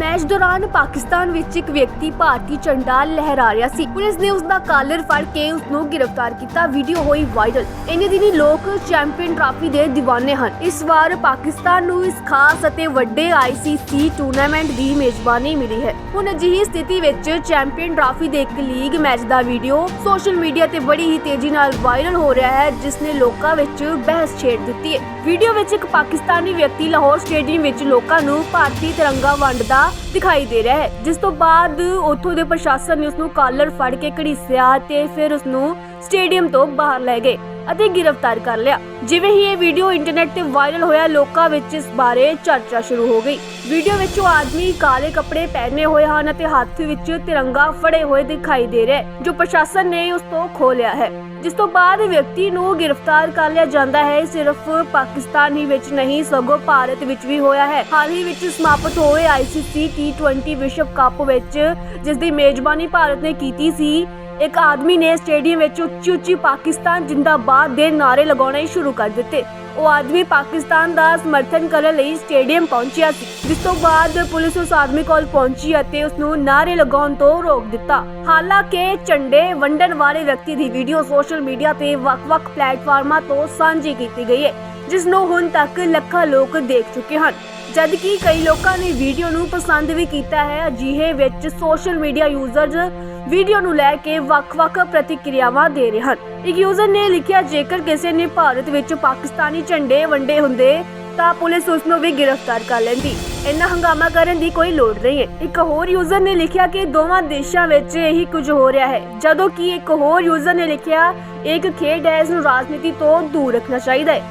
Match ਦੌਰਾਨ ਪਾਕਿਸਤਾਨ ਵਿੱਚ ਇੱਕ ਵਿਅਕਤੀ ਭਾਰਤੀ ਝੰਡਾ ਲਹਿਰਾ ਰਿਹਾ ਸੀ। ਪੁਲਿਸ ਨੇ ਉਸ ਦਾ ਕਾਲਰ ਫੜ ਕੇ ਉਸ ਨੂੰ ਗ੍ਰਿਫਤਾਰ ਕੀਤਾ। ਵੀਡੀਓ ਹੋਈ ਵਾਇਰਲ। ਇੰਨੇ ਦਿਨੀ ਲੋਕ ਚੈਂਪੀਅਨ ਟਰਾਫੀ ਦੇ دیਵਾਨੇ ਹਨ। ਇਸ ਵਾਰ ਪਾਕਿਸਤਾਨ ਨੂੰ ਇਸ ਖਾਸ ਅਤੇ ਵੱਡੇ ICC ਟੂਰਨਾਮੈਂਟ ਦੀ ਮੇਜ਼ਬਾਨੀ ਮਿਲੀ ਹੈ। ਹੁਣ ਅਜਿਹੀ ਸਥਿਤੀ ਵਿੱਚ ਚੈਂਪੀਅਨ ਟਰਾਫੀ ਦੇ ਇੱਕ ਲੀਗ ਮੈਚ ਦਾ ਵੀਡੀਓ ਸੋਸ਼ਲ ਮੀਡੀਆ ਤੇ ਬੜੀ ਹੀ ਤੇਜ਼ੀ ਨਾਲ ਵਾਇਰਲ ਹੋ ਰਿਹਾ ਹੈ, ਜਿਸ ਨੇ ਲੋਕਾਂ ਵਿੱਚ ਬਹਿਸ ਛੇੜ ਦਿੱਤੀ ਹੈ। ਵੀਡੀਓ ਵਿੱਚ ਇੱਕ ਪਾਕਿਸਤਾਨੀ ਵਿਅਕਤੀ ਲਾਹੌਰ ਸਟੇਡੀਅਮ ਵਿੱਚ ਲੋਕਾਂ ਨੂੰ ਭਾਰਤੀ ਤਿਰੰਗਾ ਵੰਡਦਾ ਦਿਖਾਈ ਦੇ ਰਿਹਾ ਹੈ। ਜਿਸ ਤੋਂ ਬਾਅਦ ਉੱਥੋਂ ਦੇ ਪ੍ਰਸ਼ਾਸਨ ਨੇ ਉਸ ਨੂੰ ਕਾਲਰ ਫੜ ਕੇ ਘੜੀਸਿਆ ਤੇ ਫਿਰ ਉਸ ਨੂੰ ਸਟੇਡੀਅਮ ਤੋਂ ਬਾਹਰ ਲੈ ਗਏ ਅਤੇ ਗ੍ਰਿਫਤਾਰ ਕਰ ਲਿਆ। ਜਿਵੇਂ ਹੀ ਇਹ ਵੀਡੀਓ ਇੰਟਰਨੈਟ ਤੇ ਵਾਇਰਲ ਹੋਇਆ, ਲੋਕਾਂ ਵਿੱਚ ਇਸ ਬਾਰੇ ਚਰਚਾ ਸ਼ੁਰੂ ਹੋ ਗਈ। ਵੀਡੀਓ ਵਿੱਚ ਉਹ ਆਦਮੀ ਕਾਲੇ ਕੱਪੜੇ ਪਹਿਨੇ ਹੋਏ ਹਨ ਅਤੇ ਹੱਥ ਵਿੱਚ ਤਿਰੰਗਾ ਫੜੇ ਹੋਏ ਦਿਖਾਈ ਦੇ ਰਿਹਾ ਜੋ ਪ੍ਰਸ਼ਾਸਨ ਨੇ ਉਸ ਤੋਂ ਖੋ ਲਿਆ ਹੈ। ਜਿਸ ਤੋਂ ਬਾਅਦ ਵਿਅਕਤੀ ਨੂੰ ਗ੍ਰਿਫਤਾਰ ਕਰ ਲਿਆ ਜਾਂਦਾ ਹੈ ਸਿਰਫ ਪਾਕਿਸਤਾਨ ਹੀ ਵਿੱਚ ਨਹੀਂ, ਸਗੋਂ ਭਾਰਤ ਵਿੱਚ ਵੀ ਹੋਇਆ ਹੈ। ਹਾਲ ਹੀ ਵਿੱਚ ਸਮਾਪਤ ਹੋਏ ICC T20 ਵਿਸ਼ਵ ਕੱਪ ਵਿੱਚ, ਜਿਸ ਦੀ ਮੇਜ਼ਬਾਨੀ ਭਾਰਤ ਨੇ ਕੀਤੀ ਸੀ ਇੱਕ ਆਦਮੀ ਨੇ ਸਟੇਡੀਅਮ ਵਿੱਚ ਉੱਚੀ ਉੱਚੀ ਪਾਕਿਸਤਾਨ ਜਿੰਦਾਬਾਦ ਦੇ ਨਾਰੇ ਲਗਾਉਣੇ ਸ਼ੁਰੂ ਕਰ ਦਿੱਤੇ। ਉਹ ਆਦਮੀ ਪਾਕਿਸਤਾਨ ਦਾ ਸਮਰਥਨ ਕਰਨ ਲਈ ਸਟੇਡੀਅਮ ਪਹੁੰਚਿਆ ਸੀ, ਜਿਸ ਤੋਂ ਬਾਅਦ ਪੁਲਿਸ ਉਸ ਆਦਮੀ ਕੋਲ ਪਹੁੰਚੀ ਅਤੇ ਉਸ ਨੂੰ ਨਾਰੇ ਲਗਾਉਣ ਤੋਂ ਰੋਕ ਦਿੱਤਾ। ਹਾਲਾਂਕਿ ਝੰਡੇ ਵੰਡਣ ਵਾਲੇ ਵਿਅਕਤੀ ਦੀ ਵੀਡੀਓ ਸੋਸ਼ਲ ਮੀਡੀਆ ਤੇ ਵੱਖ-ਵੱਖ ਪਲੇਟਫਾਰਮਾਂ ਤੋਂ ਸਾਂਝੀ ਕੀਤੀ ਗਈ ਹੈ ਜਿਸ ਨੂੰ ਹੁਣ ਤੱਕ ਲੱਖਾਂ ਲੋਕ ਦੇਖ ਚੁੱਕੇ ਹਨ। ਜਦ ਕਿ ਕਈ ਲੋਕਾਂ ਨੇ ਵੀਡੀਓ ਨੂੰ ਪਸੰਦ ਵੀ ਕੀਤਾ ਹੈ, ਅਜਿਹੇ ਵਿੱਚ ਸੋਸ਼ਲ ਮੀਡੀਆ ਯੂਜ਼ਰਸ ਵੀਡੀਓ ਨੂੰ ਲੈ ਕੇ ਵੱਖ-ਵੱਖ ਪ੍ਰਤੀਕਿਰਿਆਵਾਂ ਦੇ ਰਹੇ ਹਨ। ਇੱਕ ਯੂਜ਼ਰ ਨੇ ਲਿਖਿਆ, ਜੇਕਰ ਕਿਸੇ ਨੇ ਭਾਰਤ ਵਿੱਚ ਪਾਕਿਸਤਾਨੀ ਝੰਡੇ ਵੰਡੇ ਹੁੰਦੇ, ਤਾਂ ਪੁਲਿਸ ਉਸ ਨੂੰ ਵੀ ਗ੍ਰਿਫਤਾਰ ਕਰ ਲੈਂਦੀ। ਇੰਨਾ ਹੰਗਾਮਾ ਕਰਨ ਦੀ ਕੋਈ ਲੋੜ ਨਹੀਂ ਹੈ। ਇੱਕ ਹੋਰ ਯੂਜ਼ਰ ਨੇ ਲਿਖਿਆ ਕਿ ਦੋਵਾਂ ਦੇਸ਼ਾਂ ਵਿੱਚ ਇਹੀ ਕੁਝ ਹੋ ਰਿਹਾ ਹੈ। ਜਦੋਂ ਕਿ ਇੱਕ ਹੋਰ ਯੂਜ਼ਰ ਨੇ ਲਿਖਿਆ, ਇੱਕ ਖੇਡ ਹੈ, ਇਸ ਨੂੰ ਰਾਜਨੀਤੀ ਤੋਂ ਦੂਰ ਰੱਖਣਾ ਚਾਹੀਦਾ ਹੈ।